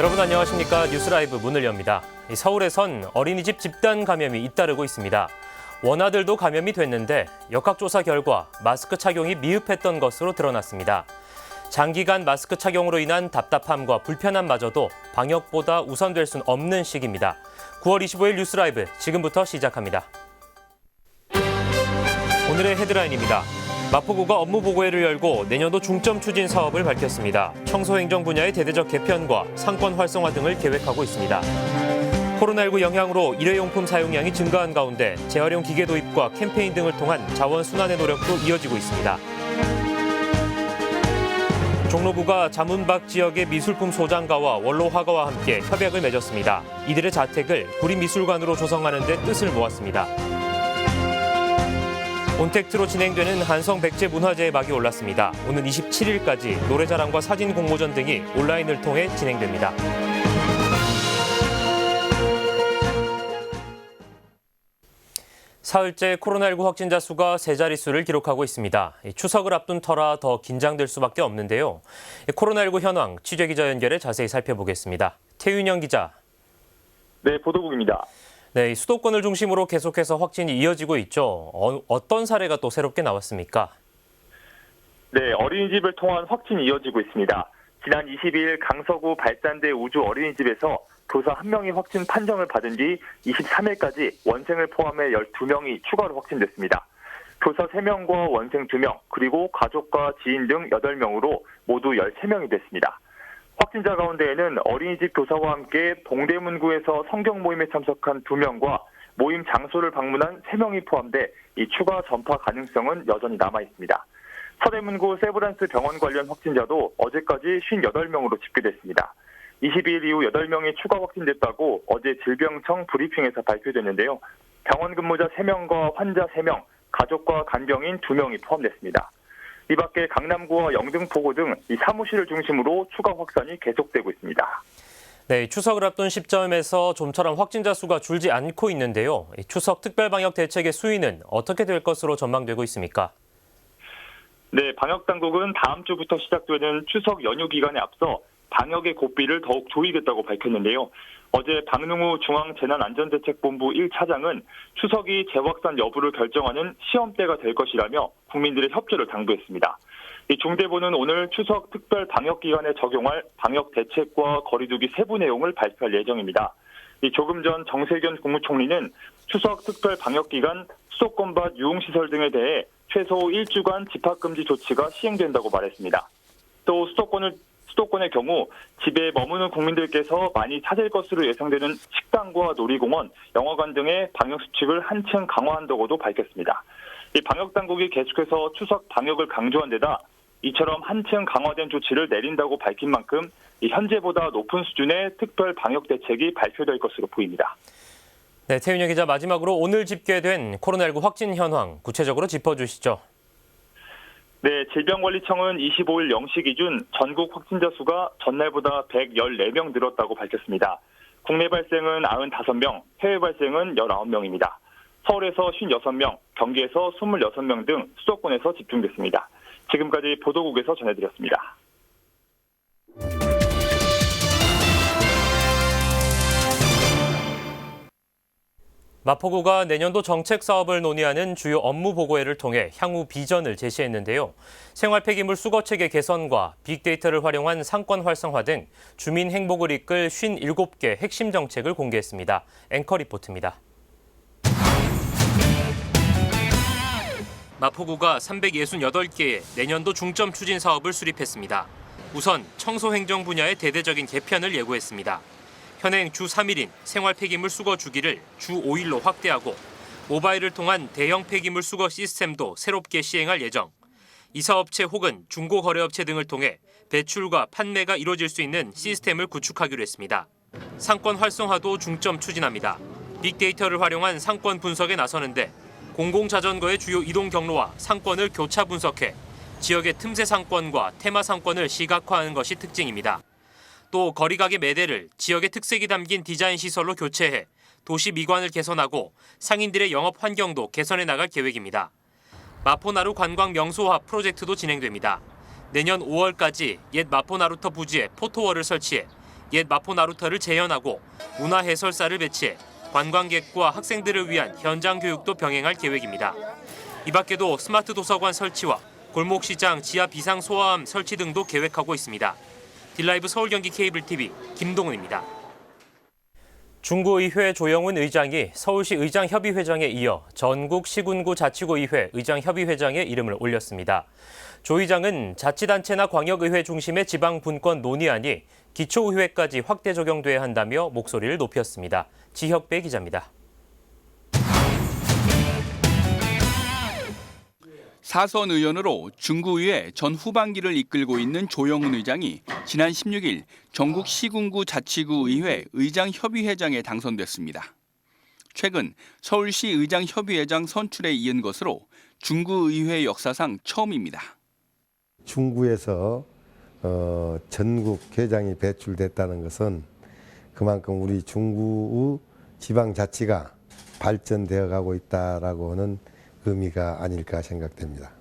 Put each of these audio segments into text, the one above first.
여러분 안녕하십니까 뉴스라이브 문을 엽니다. 이 서울에선 어린이집 집단 감염이 잇따르고 있습니다. 원아들도 감염이 됐는데 역학조사 결과 마스크 착용이 미흡했던 것으로 드러났습니다. 장기간 마스크 착용으로 인한 답답함과 불편함마저도 방역보다 우선될 순 없는 시기입니다. 9월 25일 뉴스라이브 지금부터 시작합니다. 오늘의 헤드라인입니다. 마포구가 업무 보고회를 열고 내년도 중점 추진 사업을 밝혔습니다. 청소행정 분야의 대대적 개편과 상권 활성화 등을 계획하고 있습니다. 코로나19 영향으로 일회용품 사용량이 증가한 가운데 재활용 기계 도입과 캠페인 등을 통한 자원 순환의 노력도 이어지고 있습니다. 종로구가 자문박 지역의 미술품 소장가와 원로 화가와 함께 협약을 맺었습니다. 이들의 자택을 구리미술관으로 조성하는 데 뜻을 모았습니다. 온택트로 진행되는 한성 백제 문화제의 막이 올랐습니다. 오는 27일까지 노래자랑과 사진 공모전 등이 온라인을 통해 진행됩니다. 사흘째 코로나19 확진자 수가 세 자릿수를 기록하고 있습니다. 이 추석을 앞둔 터라 더 긴장될 수밖에 없는데요. 이 코로나19 현황 취재 기자 연결해 자세히 살펴보겠습니다. 태윤영 기자. 네, 보도국입니다. 네, 이 수도권을 중심으로 계속해서 확진이 이어지고 있죠. 어, 떤 사례가 또 새롭게 나왔습니까? 네, 어린이집을 통한 확진이 이어지고 있습니다. 지난 22일 강서구 발산대 우주 어린이집에서 교사 1명이 확진 판정을 받은 뒤 23일까지 원생을 포함해 12명이 추가로 확진됐습니다. 교사 3명과 원생 2명, 그리고 가족과 지인 등 8명으로 모두 13명이 됐습니다. 확진자 가운데에는 어린이집 교사와 함께 동대문구에서 성경 모임에 참석한 2명과 모임 장소를 방문한 3명이 포함돼 이 추가 전파 가능성은 여전히 남아 있습니다. 서대문구 세브란스 병원 관련 확진자도 어제까지 58명으로 집계됐습니다. 22일 이후 8명이 추가 확진됐다고 어제 질병청 브리핑에서 발표됐는데요. 병원 근무자 3명과 환자 3명, 가족과 간병인 2명이 포함됐습니다. 이 밖에 강남구와 영등포구 등 이 사무실을 중심으로 추가 확산이 계속되고 있습니다. 네, 추석을 앞둔 시점에서 좀처럼 확진자 수가 줄지 않고 있는데요. 이 추석 특별 방역 대책의 수위는 어떻게 될 것으로 전망되고 있습니까? 네, 방역 당국은 다음 주부터 시작되는 추석 연휴 기간에 앞서 방역의 고삐를 더욱 조이겠다고 밝혔는데요. 어제 박능우 중앙재난안전대책본부 1차장은 추석이 재확산 여부를 결정하는 시험대가 될 것이라며 국민들의 협조를 당부했습니다. 이 중대부는 오늘 추석 특별 방역 기간에 적용할 방역 대책과 거리두기 세부 내용을 발표할 예정입니다. 이 조금 전 정세균 국무총리는 추석 특별 방역 기간 수도권밭 유흥시설 등에 대해 최소 1주간 집합금지 조치가 시행된다고 말했습니다. 또 수도권을 수도권의 경우 집에 머무는 국민들께서 많이 찾을 것으로 예상되는 식당과 놀이공원, 영화관 등의 방역 수칙을 한층 강화한다고도 밝혔습니다. 이 방역 당국이 계속해서 추석 방역을 강조한 데다 이처럼 한층 강화된 조치를 내린다고 밝힌 만큼 현재보다 높은 수준의 특별 방역 대책이 발표될 것으로 보입니다. 네, 태윤영 기자 마지막으로 오늘 집계된 코로나19 확진 현황 구체적으로 짚어주시죠. 네, 질병관리청은 25일 0시 기준 전국 확진자 수가 전날보다 114명 늘었다고 밝혔습니다. 국내 발생은 95명, 해외 발생은 19명입니다. 서울에서 56명, 경기에서 26명 등 수도권에서 집중됐습니다. 지금까지 보도국에서 전해드렸습니다. 마포구가 내년도 정책 사업을 논의하는 주요 업무 보고회를 통해 향후 비전을 제시했는데요. 생활 폐기물 수거 체계 개선과 빅데이터를 활용한 상권 활성화 등 주민 행복을 이끌 57개 핵심 정책을 공개했습니다. 앵커 리포트입니다. 마포구가 368개의 내년도 중점 추진 사업을 수립했습니다. 우선 청소 행정 분야의 대대적인 개편을 예고했습니다. 현행 주 3일인 생활 폐기물 수거 주기를 주 5일로 확대하고 모바일을 통한 대형 폐기물 수거 시스템도 새롭게 시행할 예정. 이사업체 혹은 중고 거래업체 등을 통해 배출과 판매가 이루어질 수 있는 시스템을 구축하기로 했습니다. 상권 활성화도 중점 추진합니다. 빅데이터를 활용한 상권 분석에 나서는데 공공자전거의 주요 이동 경로와 상권을 교차 분석해 지역의 틈새 상권과 테마 상권을 시각화하는 것이 특징입니다. 또 거리가게 매대를 지역의 특색이 담긴 디자인 시설로 교체해 도시 미관을 개선하고 상인들의 영업 환경도 개선해 나갈 계획입니다. 마포나루 관광 명소화 프로젝트도 진행됩니다. 내년 5월까지 옛 마포나루터 부지에 포토월을 설치해 옛 마포 나루터를 재현하고 문화 해설사를 배치해 관광객과 학생들을 위한 현장 교육도 병행할 계획입니다. 이 밖에도 스마트 도서관 설치와 골목시장 지하 비상 소화함 설치 등도 계획하고 있습니다. 딜라이브 서울 경기 케이블 TV 김동훈입니다. 중구의회 조영훈 의장이 서울시 의장협의회장에 이어 전국 시군구 자치구의회 의장협의회장에 이름을 올렸습니다. 조 의장은 자치단체나 광역의회 중심의 지방 분권 논의안이 기초의회까지 확대 적용돼야 한다며 목소리를 높였습니다. 지혁배 기자입니다. 사선 의원으로 중구의회 전 후반기를 이끌고 있는 조영훈 의장이 지난 16일 전국 시군구 자치구 의회 의장 협의회장에 당선됐습니다. 최근 서울시 의장 협의회장 선출에 이은 것으로 중구 의회 역사상 처음입니다. 중구에서 어, 전국 회장이 배출됐다는 것은 그만큼 우리 중구의 지방자치가 발전되어 가고 있다라고 하는 의미가 아닐까 생각됩니다.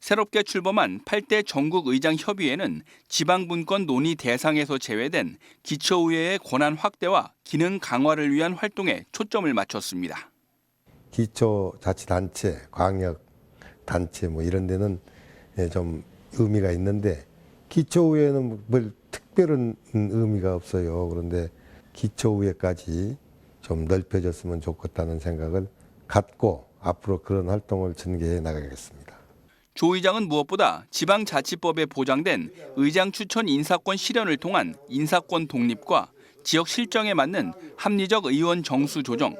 새롭게 출범한 8대 전국 의장 협의회는 지방분권 논의 대상에서 제외된 기초의회의 권한 확대와 기능 강화를 위한 활동에 초점을 맞췄습니다. 기초자치단체, 광역단체 뭐 이런 데는 예, 좀 의미가 있는데 기초의회는 뭘 특별한 의미가 없어요. 그런데 기초의회까지 좀 넓혀졌으면 좋겠다는 생각을 갖고 앞으로 그런 활동을 전개해 나가겠습니다. 조 의장은 무엇보다 지방자치법에 보장된 의장 추천 인사권 실현을 통한 인사권 독립과 지역 실정에 맞는 합리적 의원 정수 조정,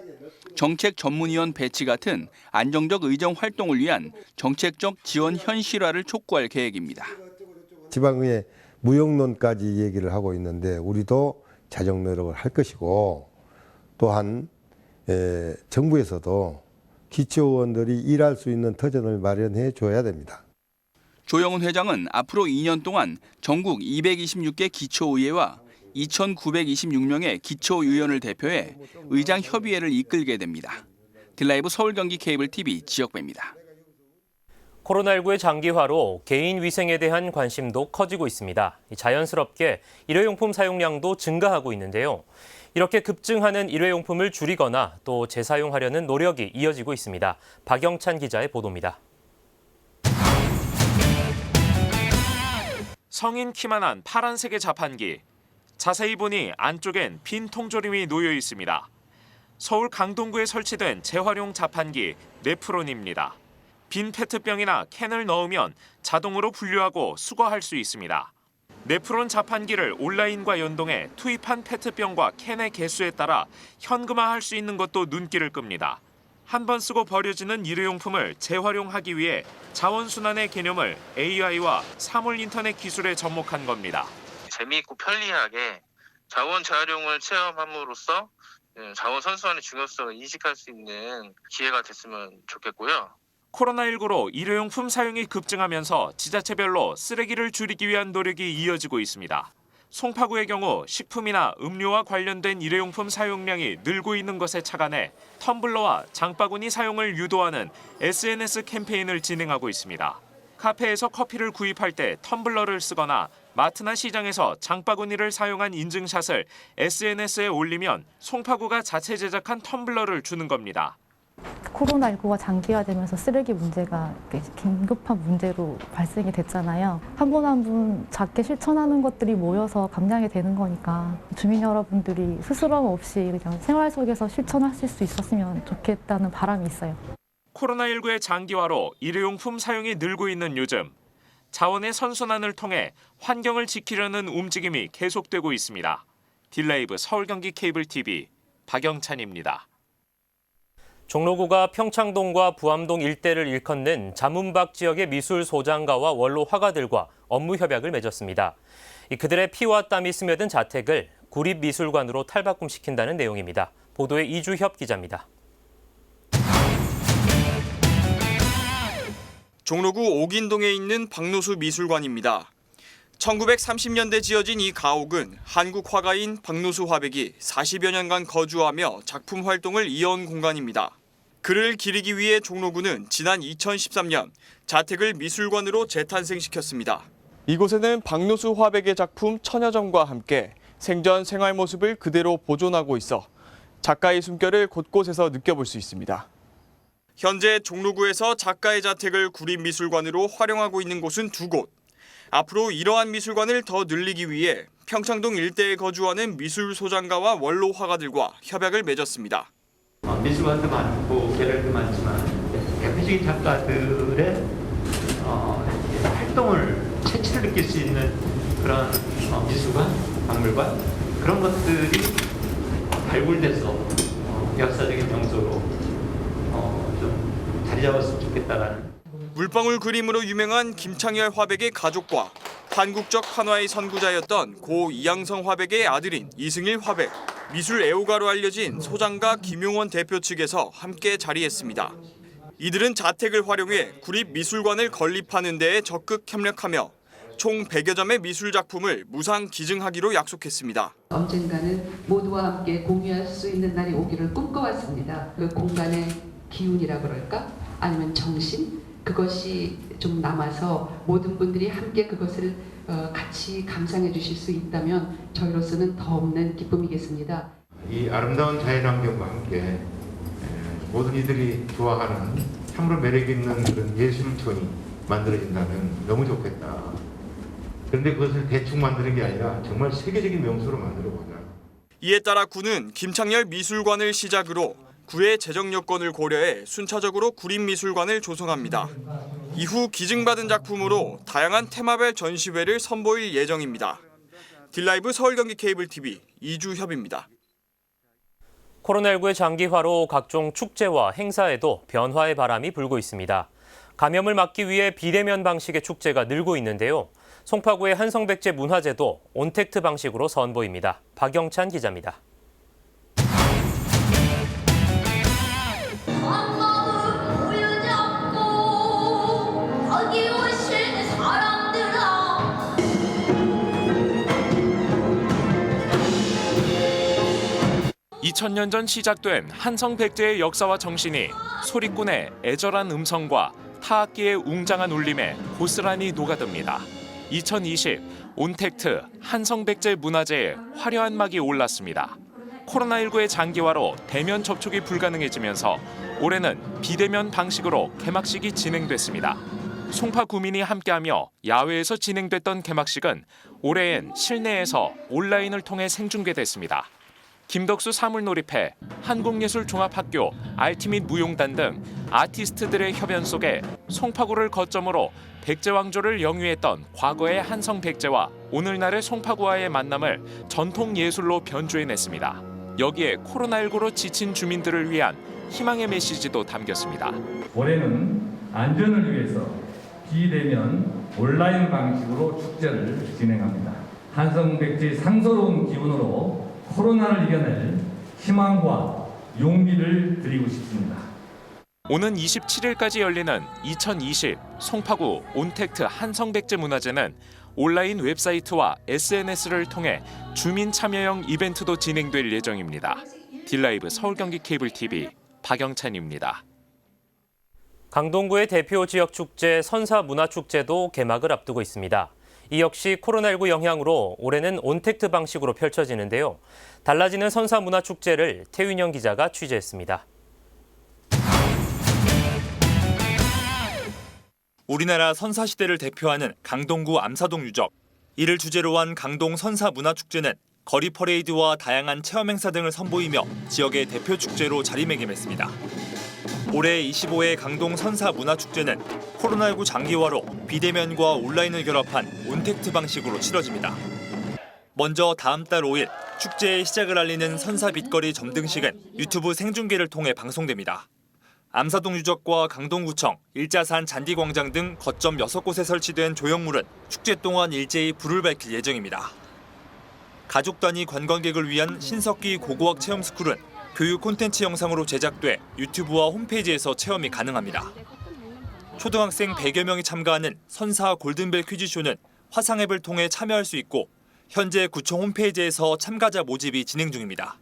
정책 전문위원 배치 같은 안정적 의정 활동을 위한 정책적 지원 현실화를 촉구할 계획입니다. 지방의회 무용론까지 얘기를 하고 있는데 우리도 자정 노력을 할 것이고 또한 에, 정부에서도 기초의원들이 일할 수 있는 터전을 마련해 줘야 됩니다. 조영훈 회장은 앞으로 2년 동안 전국 226개 기초의회와 2,926명의 기초의원을 대표해 의장 협의회를 이끌게 됩니다. 딜라이브 서울 경기 케이블 TV 지역배입니다. 코로나19의 장기화로 개인 위생에 대한 관심도 커지고 있습니다. 자연스럽게 일회용품 사용량도 증가하고 있는데요. 이렇게 급증하는 일회용품을 줄이거나 또 재사용하려는 노력이 이어지고 있습니다. 박영찬 기자의 보도입니다. 성인 키만한 파란색의 자판기. 자세히 보니 안쪽엔 빈 통조림이 놓여 있습니다. 서울 강동구에 설치된 재활용 자판기 네프론입니다. 빈 페트병이나 캔을 넣으면 자동으로 분류하고 수거할 수 있습니다. 네프론 자판기를 온라인과 연동해 투입한 페트병과 캔의 개수에 따라 현금화할 수 있는 것도 눈길을 끕니다. 한 번 쓰고 버려지는 일회용품을 재활용하기 위해 자원순환의 개념을 AI와 사물 인터넷 기술에 접목한 겁니다. 재미있고 편리하게 자원 재활용을 체험함으로써 음, 자원 선순환의 중요성을 인식할 수 있는 기회가 됐으면 좋겠고요. 코로나19로 일회용품 사용이 급증하면서 지자체별로 쓰레기를 줄이기 위한 노력이 이어지고 있습니다. 송파구의 경우 식품이나 음료와 관련된 일회용품 사용량이 늘고 있는 것에 착안해 텀블러와 장바구니 사용을 유도하는 SNS 캠페인을 진행하고 있습니다. 카페에서 커피를 구입할 때 텀블러를 쓰거나 마트나 시장에서 장바구니를 사용한 인증샷을 SNS에 올리면 송파구가 자체 제작한 텀블러를 주는 겁니다. 코로나19가 장기화되면서 쓰레기 문제가 긴급한 문제로 발생이 됐잖아요. 한 분 한 분 작게 실천하는 것들이 모여서 감량이 되는 거니까 주민 여러분들이 스스럼 없이 그냥 생활 속에서 실천하실 수 있었으면 좋겠다는 바람이 있어요. 코로나19의 장기화로 일회용품 사용이 늘고 있는 요즘 자원의 선순환을 통해 환경을 지키려는 움직임이 계속되고 있습니다. 딜레이브 서울 경기 케이블 TV 박영찬입니다. 종로구가 평창동과 부암동 일대를 일컫는 자문박 지역의 미술 소장가와 원로 화가들과 업무 협약을 맺었습니다. 이 그들의 피와 땀이 스며든 자택을 구립미술관으로 탈바꿈시킨다는 내용입니다. 보도에 이주협 기자입니다. 종로구 옥인동에 있는 박노수 미술관입니다. 1930년대 지어진 이 가옥은 한국 화가인 박노수 화백이 40여 년간 거주하며 작품 활동을 이어온 공간입니다. 그를 기리기 위해 종로구는 지난 2013년 자택을 미술관으로 재탄생시켰습니다. 이곳에는 박노수 화백의 작품 천여점과 함께 생전 생활 모습을 그대로 보존하고 있어 작가의 숨결을 곳곳에서 느껴볼 수 있습니다. 현재 종로구에서 작가의 자택을 구립미술관으로 활용하고 있는 곳은 두 곳. 앞으로 이러한 미술관을 더 늘리기 위해 평창동 일대에 거주하는 미술 소장가와 원로 화가들과 협약을 맺었습니다. 어, 미술관도 많고 계열도 많지만 대표적인 작가들의 어, 활동을 체취를 느낄 수 있는 그런 어, 미술관, 박물관 그런 것들이 발굴돼서 어, 역사적인 명소로 어, 좀 자리 잡았으면 좋겠다라는 물방울 그림으로 유명한 김창열 화백의 가족과 한국적 한화의 선구자였던 고 이양성 화백의 아들인 이승일 화백, 미술 애호가로 알려진 소장가 김용원 대표 측에서 함께 자리했습니다. 이들은 자택을 활용해 구립 미술관을 건립하는 데에 적극 협력하며 총 100여 점의 미술 작품을 무상 기증하기로 약속했습니다. 언젠가는 모두와 함께 공유할 수 있는 날이 오기를 꿈꿔왔습니다. 그 공간의 기운이라 그럴까? 아니면 정신? 그것이 좀 남아서 모든 분들이 함께 그것을 어, 같이 감상해 주실 수 있다면 저희로서는 더 없는 기쁨이겠습니다. 이 아름다운 자연환경과 함께 에, 모든 이들이 좋아하는 참으로 매력 있는 그런 예술촌이 만들어진다면 너무 좋겠다. 그런데 그것을 대충 만드는 게 아니라 정말 세계적인 명소로 만들어 보자. 이에 따라 구는 김창렬 미술관을 시작으로 구의 재정 여건을 고려해 순차적으로 구립미술관을 조성합니다. 이후 기증받은 작품으로 다양한 테마별 전시회를 선보일 예정입니다. 딜라이브 서울경기 케이블 TV 이주협입니다. 코로나19의 장기화로 각종 축제와 행사에도 변화의 바람이 불고 있습니다. 감염을 막기 위해 비대면 방식의 축제가 늘고 있는데요. 송파구의 한성백제 문화제도 온택트 방식으로 선보입니다. 박영찬 기자입니다. 2000년 전 시작된 한성 백제의 역사와 정신이 소리꾼의 애절한 음성과 타악기의 웅장한 울림에 고스란히 녹아듭니다. 2020 온택트 한성 백제 문화제에 화려한 막이 올랐습니다. 코로나19의 장기화로 대면 접촉이 불가능해지면서 올해는 비대면 방식으로 개막식이 진행됐습니다. 송파 구민이 함께하며 야외에서 진행됐던 개막식은 올해엔 실내에서 온라인을 통해 생중계됐습니다. 김덕수 사물놀이패, 한국예술종합학교, 알티밋 무용단 등 아티스트들의 협연 속에 송파구를 거점으로 백제왕조를 영위했던 과거의 한성 백제와 오늘날의 송파구와의 만남을 전통 예술로 변주해냈습니다. 여기에 코로나19로 지친 주민들을 위한 희망의 메시지도 담겼습니다. 올해는 안전을 위해서 비대면 온라인 방식으로 축제를 진행합니다. 한성 백제의 상서로운 기운으로 코로나를 이겨낼 희망과 용기를 드리고 싶습니다. 오는 27일까지 열리는 2020 송파구 온택트 한성백제 문화제는 온라인 웹사이트와 SNS를 통해 주민 참여형 이벤트도 진행될 예정입니다. 딜라이브 서울경기 케이블 TV 박영찬입니다. 강동구의 대표 지역 축제 선사 문화축제도 개막을 앞두고 있습니다. 이 역시 코로나19 영향으로 올해는 온택트 방식으로 펼쳐지는데요. 달라지는 선사 문화 축제를 태윤영 기자가 취재했습니다. 우리나라 선사 시대를 대표하는 강동구 암사동 유적. 이를 주제로 한 강동 선사 문화 축제는 거리 퍼레이드와 다양한 체험 행사 등을 선보이며 지역의 대표 축제로 자리매김했습니다. 올해 25회 강동 선사 문화 축제는 코로나19 장기화로 비대면과 온라인을 결합한 온택트 방식으로 치러집니다. 먼저 다음 달 5일 축제의 시작을 알리는 선사 빛거리 점등식은 유튜브 생중계를 통해 방송됩니다. 암사동 유적과 강동구청, 일자산 잔디광장 등 거점 6곳에 설치된 조형물은 축제 동안 일제히 불을 밝힐 예정입니다. 가족 단위 관광객을 위한 신석기 고고학 체험 스쿨은 교육 콘텐츠 영상으로 제작돼 유튜브와 홈페이지에서 체험이 가능합니다. 초등학생 100여 명이 참가하는 선사 골든벨 퀴즈쇼는 화상 앱을 통해 참여할 수 있고 현재 구청 홈페이지에서 참가자 모집이 진행 중입니다.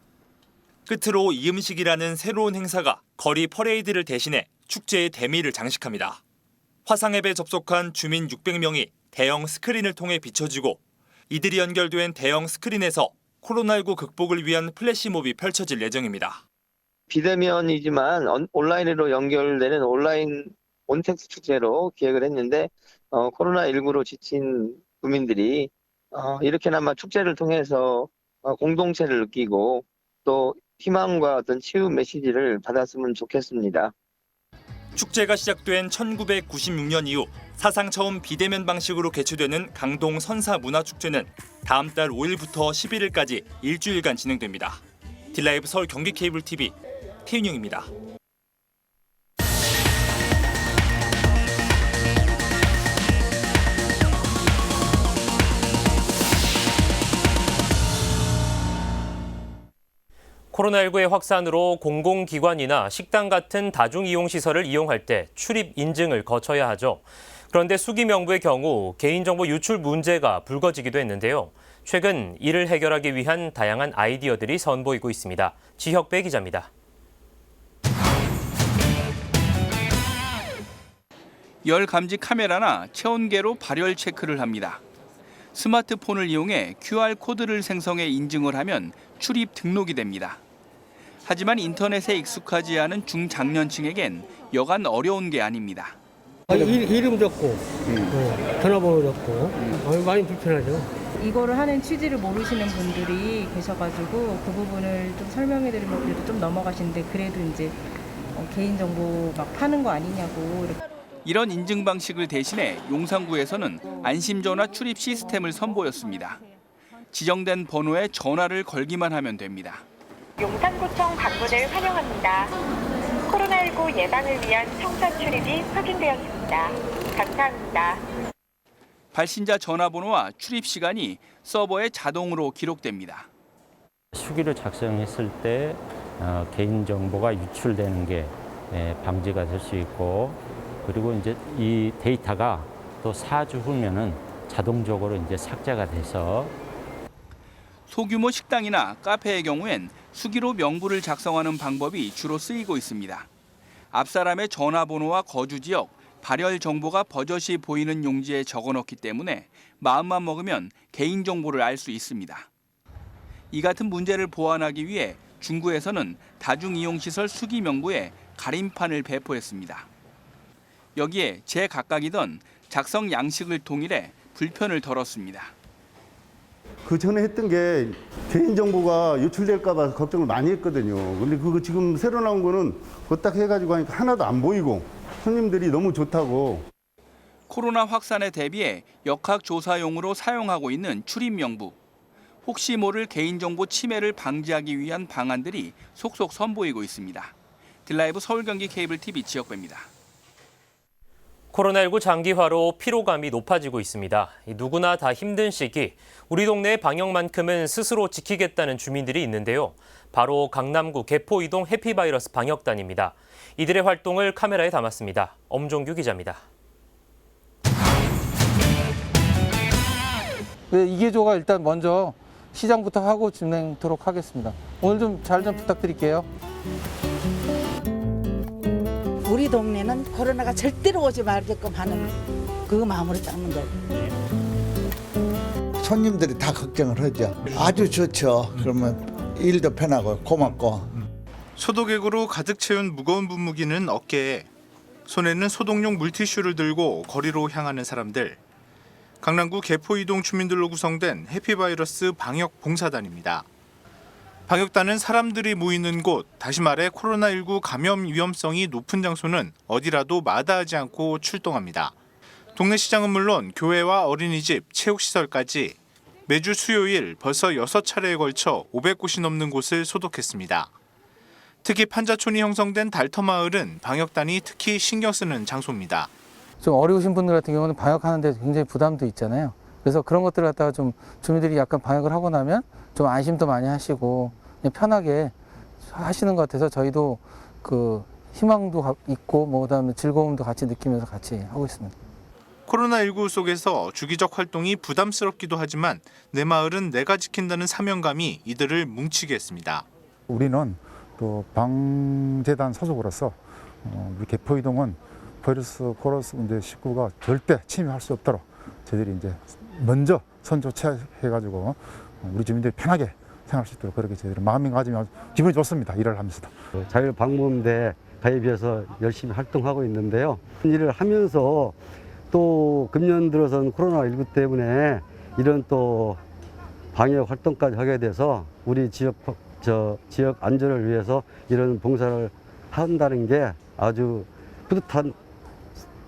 끝으로 이음식이라는 새로운 행사가 거리 퍼레이드를 대신해 축제의 대미를 장식합니다. 화상 앱에 접속한 주민 600명이 대형 스크린을 통해 비춰지고 이들이 연결된 대형 스크린에서 코로나19 극복을 위한 플래시몹이 펼쳐질 예정입니다. 비대면이지만 언- 온라인으로 연결되는 온라인 온택스 축제로 기획을 했는데 어, 코로나19로 지친 국민들이 어, 이렇게나마 축제를 통해서 어, 공동체를 느끼고 또 희망과 어떤 치유 메시지를 받았으면 좋겠습니다. 축제가 시작된 1996년 이후 사상 처음 비대면 방식으로 개최되는 강동 선사 문화축제는 다음 달 5일부터 11일까지 일주일간 진행됩니다. 딜라이브 서울 경기 케이블 TV 태윤영입니다. 코로나19의 확산으로 공공기관이나 식당 같은 다중이용시설을 이용할 때 출입 인증을 거쳐야 하죠. 그런데 수기 명부의 경우 개인정보 유출 문제가 불거지기도 했는데요. 최근 이를 해결하기 위한 다양한 아이디어들이 선보이고 있습니다. 지혁배 기자입니다. 열 감지 카메라나 체온계로 발열 체크를 합니다. 스마트폰을 이용해 QR 코드를 생성해 인증을 하면 출입 등록이 됩니다. 하지만 인터넷에 익숙하지 않은 중장년층에겐 여간 어려운 게 아닙니다. 이 름 적고 어, 전화번호 적고 어, 많이 불편하죠. 이거를 하는 취지를 모르시는 분들이 계셔가지고 그 부분을 좀 설명해드리면 그래도 좀 넘어가시는데 그래도 이제 어, 개인정보 막 파는 거 아니냐고 이렇게. 이런 인증 방식을 대신해 용산구에서는 안심전화 출입 시스템을 선보였습니다. 지정된 번호에 전화를 걸기만 하면 됩니다. 용산구청 방문을 환영합니다. 코로나19 예방을 위한 청사 출입이 확인되었습니다. 감사합니다. 발신자 전화번호와 출입 시간이 서버에 자동으로 기록됩니다. 수기를 작성했을 때 어, 개인 정보가 유출되는 게 예, 방지가 될 수 있고 그리고 이제 이 데이터가 또 4주 후면은 자동적으로 이제 삭제가 돼서 소규모 식당이나 카페의 경우엔 수기로 명부를 작성하는 방법이 주로 쓰이고 있습니다. 앞사람의 전화번호와 거주 지역, 발열 정보가 버젓이 보이는 용지에 적어넣기 때문에 마음만 먹으면 개인 정보를 알 수 있습니다. 이 같은 문제를 보완하기 위해 중구에서는 다중이용시설 수기 명부에 가림판을 배포했습니다. 여기에 제 각각이던 작성 양식을 통일해 불편을 덜었습니다. 그 전에 했던 게 개인정보가 유출될까 봐 걱정을 많이 했거든요. 근데 그거 지금 새로 나온 거는 그거 딱 해가지고 하니까 하나도 안 보이고 손님들이 너무 좋다고. 코로나 확산에 대비해 역학조사용으로 사용하고 있는 출입 명부. 혹시 모를 개인정보 침해를 방지하기 위한 방안들이 속속 선보이고 있습니다. 딜라이브 서울경기 케이블 TV 지역배입니다. 코로나19 장기화로 피로감이 높아지고 있습니다. 누구나 다 힘든 시기, 우리 동네의 방역만큼은 스스로 지키겠다는 주민들이 있는데요. 바로 강남구 개포이동 해피바이러스 방역단입니다. 이들의 활동을 카메라에 담았습니다. 엄종규 기자입니다. 네, 이계조가 일단 먼저 시장부터 하고 진행토록 하겠습니다. 오늘 좀 잘 좀 부탁드릴게요. 우리 동네는 코로나가 절대로 오지 말게끔 하는 그 마음으로 잡는 거예요. 손님들이 다 걱정을 하죠. 아주 좋죠. 그러면 일도 편하고 고맙고. 소독액으로 가득 채운 무거운 분무기는 어깨에 손에는 소독용 물티슈를 들고 거리로 향하는 사람들. 강남구 개포이동 주민들로 구성된 해피바이러스 방역 봉사단입니다. 방역단은 사람들이 모이는 곳, 다시 말해 코로나19 감염 위험성이 높은 장소는 어디라도 마다하지 않고 출동합니다. 동네 시장은 물론 교회와 어린이집, 체육시설까지 매주 수요일 벌써 6차례에 걸쳐 500곳이 넘는 곳을 소독했습니다. 특히 판자촌이 형성된 달터 마을은 방역단이 특히 신경 쓰는 장소입니다. 좀 어려우신 분들 같은 경우는 방역하는 데 굉장히 부담도 있잖아요. 그래서 그런 것들을 갖다가 좀 주민들이 약간 방역을 하고 나면 좀 안심도 많이 하시고 그냥 편하게 하시는 것 같아서 저희도 그 희망도 가- 있고 뭐 그다음에 즐거움도 같이 느끼면서 같이 하고 있습니다. 코로나19 속에서 주기적 활동이 부담스럽기도 하지만 내 마을은 내가 지킨다는 사명감이 이들을 뭉치게 했습니다. 우리는 또 방재단 소속으로서 어, 우리 개포이동은 바이러스 코로나 문제 19가 절대 침해할 수 없도록 저희들이 이제 먼저 선조 취해가지고 우리 주민들이 편하게 생활할 수 있도록 그렇게 저희들은 마음가짐이 기분이 좋습니다. 일을 하면서도. 자율방문대 가입해서 열심히 활동하고 있는데요. 일을 하면서 또 금년 들어선 코로나19 때문에 이런 또 방역 활동까지 하게 돼서 우리 지역 저 지역 안전을 위해서 이런 봉사를 한다는 게 아주 뿌듯한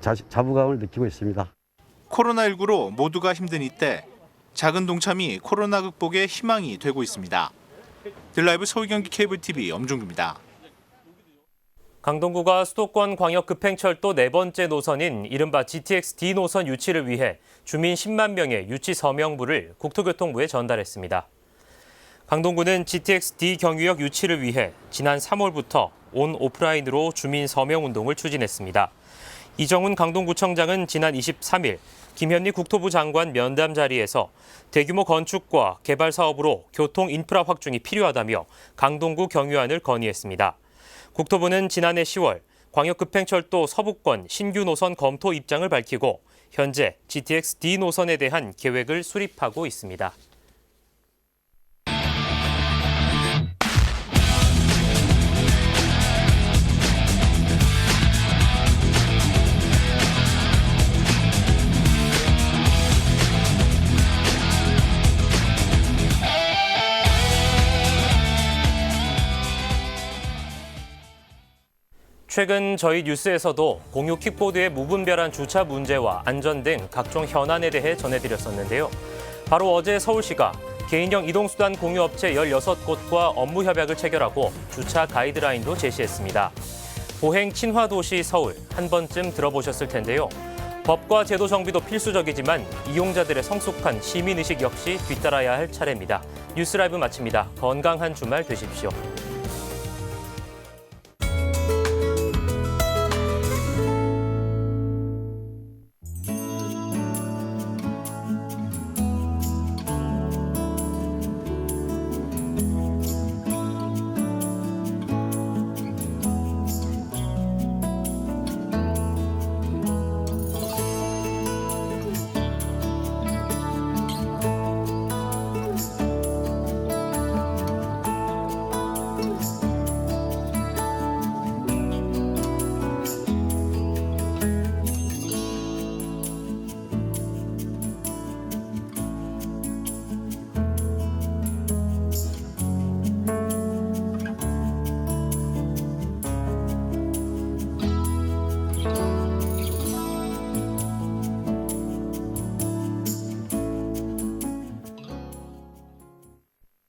자, 자부감을 느끼고 있습니다. 코로나19로 모두가 힘든 이때 작은 동참이 코로나 극복의 희망이 되고 있습니다. 들라이브 서울경기 케이블 TV 엄중규입니다. 강동구가 수도권 광역 급행철도 네 번째 노선인 이른바 GTX D 노선 유치를 위해 주민 10만 명의 유치 서명부를 국토교통부에 전달했습니다. 강동구는 GTX D 경유역 유치를 위해 지난 3월부터 온 오프라인으로 주민 서명 운동을 추진했습니다. 이정훈 강동구청장은 지난 23일 김현미 국토부 장관 면담 자리에서 대규모 건축과 개발 사업으로 교통 인프라 확충이 필요하다며 강동구 경유안을 건의했습니다. 국토부는 지난해 10월 광역급행철도 서부권 신규 노선 검토 입장을 밝히고 현재 GTX D 노선에 대한 계획을 수립하고 있습니다. 최근 저희 뉴스에서도 공유 킥보드의 무분별한 주차 문제와 안전 등 각종 현안에 대해 전해드렸었는데요. 바로 어제 서울시가 개인형 이동수단 공유업체 16곳과 업무 협약을 체결하고 주차 가이드라인도 제시했습니다. 보행 친화 도시 서울 한 번쯤 들어보셨을 텐데요. 법과 제도 정비도 필수적이지만 이용자들의 성숙한 시민의식 역시 뒤따라야 할 차례입니다. 뉴스 라이브 마칩니다. 건강한 주말 되십시오.